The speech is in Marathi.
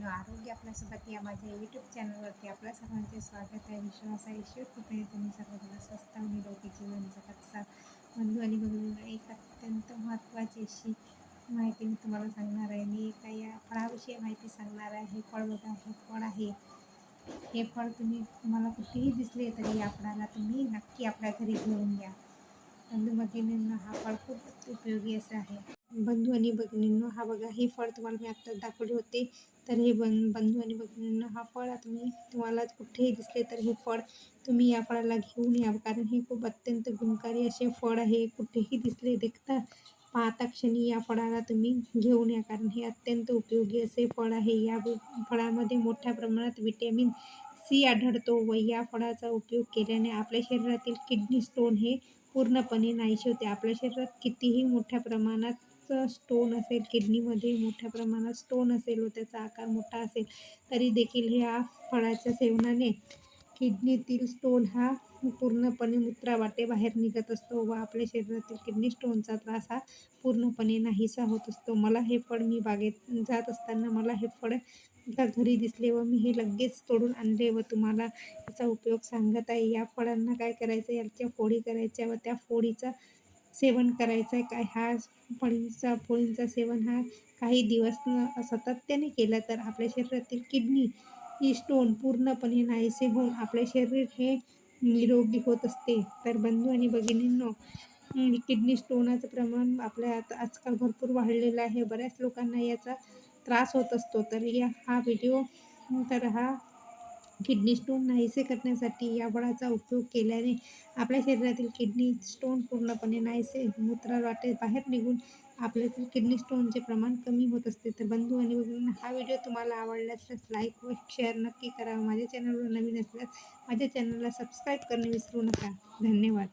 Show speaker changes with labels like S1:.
S1: मित्रांनो आरोग्य आपल्यासोबत या माझ्या यूट्यूब चॅनलवरती आपल्या सर्वांचे स्वागत आहे. विश्वास आहे ईश्वर कृपेने तुम्ही सर्वजण स्वस्त आणि निरोगी जीवन जगत असाल. बंधू आणि बंधूंना एक अत्यंत महत्त्वाची अशी माहिती मी तुम्हाला सांगणार आहे. मी एका या फळाविषयी माहिती सांगणार आहे. हे फळ बघा हे फळ आहे. हे फळ तुम्ही तुम्हाला कुठेही दिसले तरी या फळाला तुम्ही नक्की आपल्या घरी घेऊन घ्या. बंधू भगिनींना हा फळ खूप उपयोगी असं आहे. बंधू आणि भगिनींनो हा बघा हे फळ तुम्हाला मी आत्ताच दाखवले होते. तर हे बन बंधू आणि भगिनींनो हा फळ तुम्ही तुम्हाला कुठेही दिसले तर हे फळ तुम्ही या फळाला घेऊन या. कारण हे खूप अत्यंत गुणकारी असे फळ आहे. कुठेही दिसले देखता पाहता क्षणी या फळाला तुम्ही घेऊन या. कारण हे अत्यंत उपयोगी असे फळ आहे. या फळामध्ये मोठ्या प्रमाणात विटॅमिन सी आढळतो व या फळाचा उपयोग केल्याने आपल्या शरीरातील किडनी स्टोन हे पूर्णपणे नाहीसे होते. आपल्या शरीरात कितीही मोठ्या प्रमाणात स्टोन असेल किडनीमध्ये मोठ्या प्रमाणात स्टोन असेल व त्याचा आकार मोठा असेल तरी देखील ह्या फळाच्या सेवनाने किडनीतील स्टोन हा पूर्णपणे मूत्रावाटे बाहेर निघत असतो व आपल्या शरीरातील किडनी स्टोनचा त्रास हा पूर्णपणे नाहीसा होत असतो. मला हे फळ मी बागेत जात असताना मला हे फळ घरी दिसले व मी हे लगेच तोडून आणले व तुम्हाला याचा उपयोग सांगत आहे. या फळांना काय करायचं? याच्या फोडी करायच्या व त्या फोडीचा सेवन करायचं आहे काय हा फळींचा फोडींचा सेवन हा काही दिवस न सातत्याने केला तर आपल्या शरीरातील किडनी ही स्टोन पूर्णपणे नाहीसे होऊन आपले शरीर हे निरोगी होत असते. तर बंधू आणि भगिनींनो किडनी स्टोनाचं प्रमाण आपल्या आता आजकाल भरपूर वाढलेलं आहे. बऱ्याच लोकांना याचा त्रास होत असतो. तर या हा व्हिडिओ तर हा किडनी स्टोन नाहीसे करण्यासाठी या फळाचा उपयोग केल्याने आपल्या शरीरातील किडनी स्टोन पूर्णपणे नाहीसे मूत्रवाटे बाहेर निघून आपल्यातील किडनी स्टोनचे प्रमाण कमी होत असते. तर बंधू आणि बघून हा व्हिडिओ तुम्हाला आवडल्यास लाईक व शेअर नक्की करा. माझ्या चॅनलवर नवीन असल्यास माझ्या चॅनलला सबस्क्राईब करणे विसरू नका. धन्यवाद.